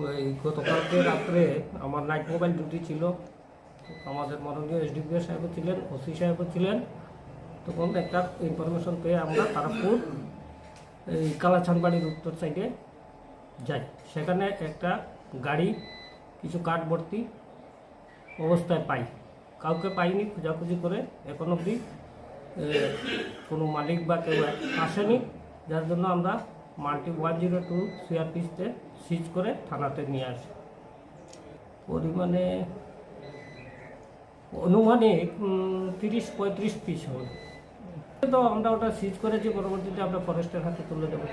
ওই গতকালকে রাত্রে আমার নাইট মোবাইল ডিউটি ছিল। আমাদের মাননীয় এসডিপিও সাহেবও ছিলেন ওসি সাহেবও ছিলেন। তখন একটা ইনফরমেশন পেয়ে আমরা তারাপুর এই কালাছানবাড়ির উত্তর সাইডে যাই। সেখানে একটা গাড়ি, কিছু কাঠ ভর্তি অবস্থায় পাই। কাউকে পাইনি, খোঁজাখুঁজি করে এখন অবধি কোনো মালিক বা কেউ আসেনি। যার জন্য আমরা মাল্টি ওয়ান জিরো টু সিআরপিসতে সিজ করে থানাতে নিয়ে আসে। পরিমাণে অনুমানিক তিরিশ পঁয়ত্রিশ পিস হবে। তো আমরা ওটা সিজ করেছি পরবর্তীতে আমরা ফরেস্টের হাতে তুলে দেবো।